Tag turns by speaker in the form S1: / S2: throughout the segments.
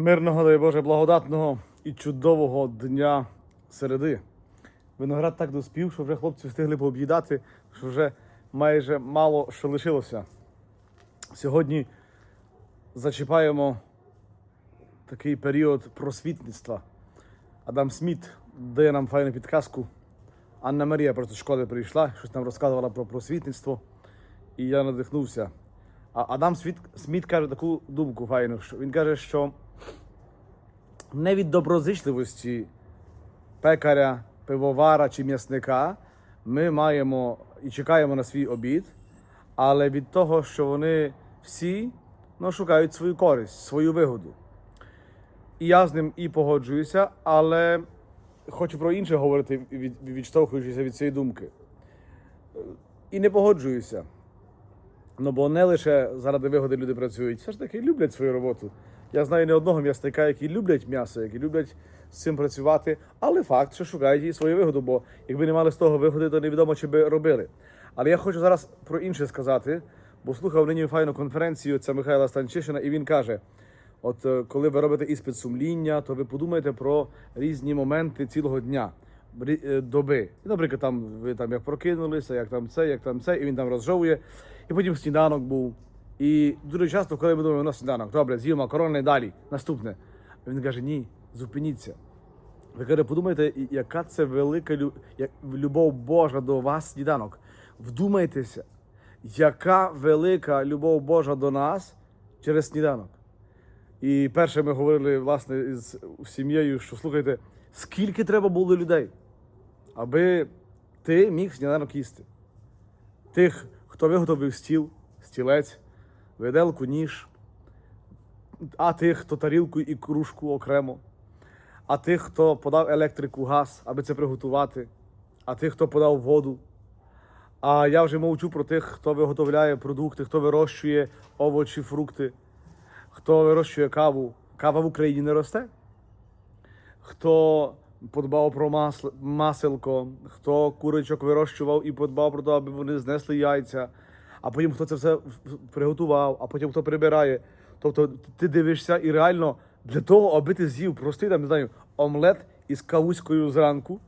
S1: Мирного, дай Боже, благодатного і чудового дня середи. Виноград так доспів, що вже хлопці встигли пооб'їдати, що вже майже мало що лишилося. Сьогодні зачіпаємо такий період просвітництва. Адам Сміт дає нам файну підказку. Анна Марія просто школи прийшла, щось нам розказувала про просвітництво, і я надихнувся. А Адам Сміт, каже таку думку файну, він каже, що не від доброзичливості пекаря, пивовара чи м'ясника ми маємо і чекаємо на свій обід, але від того, що вони всі ну, шукають свою користь, свою вигоду. І я з ним і погоджуюся, але хочу про інше говорити, від, відштовхуючися від цієї думки. І не погоджуюся. Ну, бо не лише заради вигоди люди працюють, все ж таки люблять свою роботу. Я знаю не одного м'ясника, які люблять м'ясо, які люблять з цим працювати, але факт, що шукають і свою вигоду, бо якби не мали з того вигоди, то невідомо, чи би робили. Але я хочу зараз про інше сказати, бо слухав нині файну конференцію це Михайла Станчишина, і він каже: от е, коли ви робите іспит сумління, то ви подумайте про різні моменти цілого дня. е, Доби. Наприклад, там ви там як прокинулися, як там це, як там це, і він там розжовує. І потім сніданок був. І дуже часто, коли ми думаємо, ну сніданок, добре, з'їв макарони далі, наступне. Він каже, ні, зупиніться. Ви каже, подумайте, яка це велика лю- любов Божа до вас сніданок. Вдумайтеся, яка велика любов Божа до нас через сніданок. І перше ми говорили власне з сім'єю, що слухайте, скільки треба було людей, аби ти міг сніданок їсти. Тих, хто виготовив стіл, стілець, виделку, ніж, а тих, хто тарілку і кружку окремо, а тих, хто подав електрику, газ, аби це приготувати, а тих, хто подав воду. А я вже мовчу про тих, хто виготовляє продукти, хто вирощує овочі, фрукти, хто вирощує каву. Кава в Україні не росте. Хто подбав про масло, маселко, хто курочок вирощував і подбав про те, аби вони знесли яйця, а потім хто це все приготував, а потім хто прибирає. Тобто ти дивишся і реально для того, аби ти з'їв простий, там, не знаю, омлет із кавуською зранку,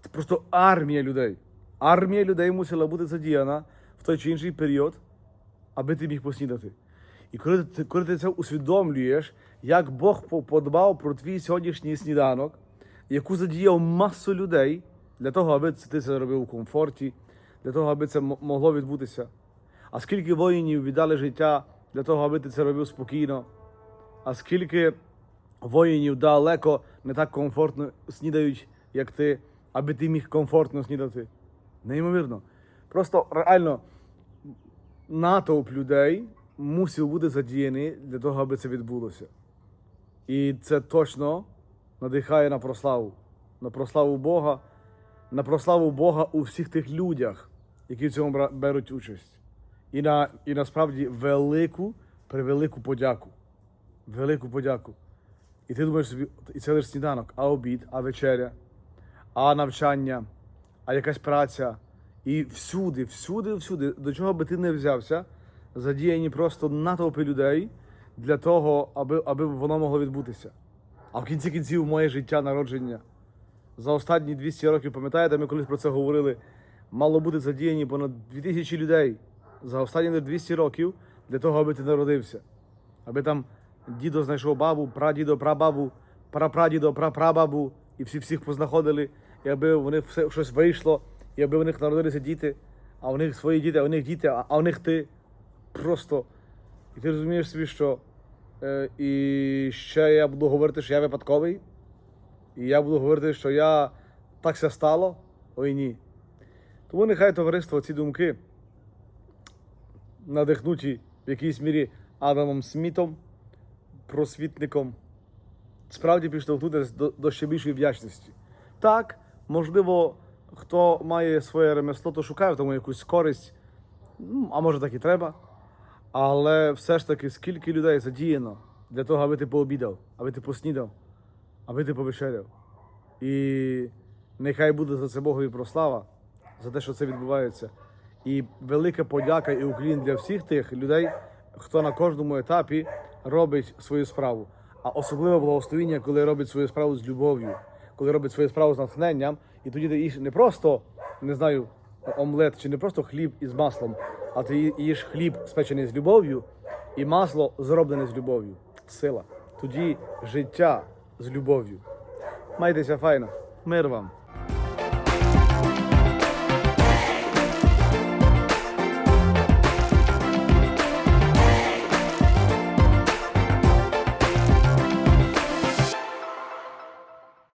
S1: це просто армія людей. Армія людей мусила бути задіяна в той чи інший період, аби ти міг поснідати. І коли ти, коли ти це усвідомлюєш, як Бог подбав про твій сьогоднішній сніданок, яку задіяв масу людей для того, аби ти це робив у комфорті, для того, аби це могло відбутися. А скільки воїнів віддали життя для того, аби ти це робив спокійно, а скільки воїнів далеко не так комфортно снідають, як ти, аби ти міг комфортно снідати. Неймовірно. Просто реально натовп людей мусив бути задіяний для того, аби це відбулося. І це точно надихає на прославу. На прославу Бога, на прославу Бога у всіх тих людях, які в цьому беруть участь. І, на, і насправді велику, превелику подяку. Велику подяку. І ти думаєш собі, і це лише сніданок, а обід, а вечеря, а навчання, а якась праця. І всюди, всюди, всюди, до чого би ти не взявся, задіяні просто натовпи людей для того, аби, аби воно могло відбутися. А в кінці кінців моє життя народження. За останні 200 років, пам'ятаєте, ми колись про це говорили, мало бути задіяні понад 2000 людей за останні 200 років для того, аби ти народився. Аби там дідо знайшов бабу, прадідо, прабабу, прапрадідо, прапрабабу, і всі всіх познаходили, і аби у них все щось вийшло, і аби у них народилися діти, а у них свої діти, а у них діти, а, а у них ти. Просто. І ти розумієш собі, що е, і ще я буду говорити, що я випадковий, і я буду говорити, що я так все стало. Ой ні. Тому нехай товариство ці думки надихнуті в якійсь мірі Адамом Смітом, просвітником, справді підштовхнути до, до ще більшої вдячності. Так, можливо, хто має своє ремесло, то шукає в тому якусь користь, ну, а може так і треба. Але все ж таки, скільки людей задіяно для того, аби ти пообідав, аби ти поснідав, аби ти повечеряв. І нехай буде за це Богові прослава, за те, що це відбувається. І велика подяка і уклін для всіх тих людей, хто на кожному етапі робить свою справу. А особливе благословіння, коли робить свою справу з любов'ю, коли робить свою справу з натхненням, і тоді ти їш не просто, не знаю, омлет чи не просто хліб із маслом, а ти їш хліб спечений з любов'ю, і масло зроблене з любов'ю. Сила. Тоді життя з любов'ю. Майтеся файно. Мир вам.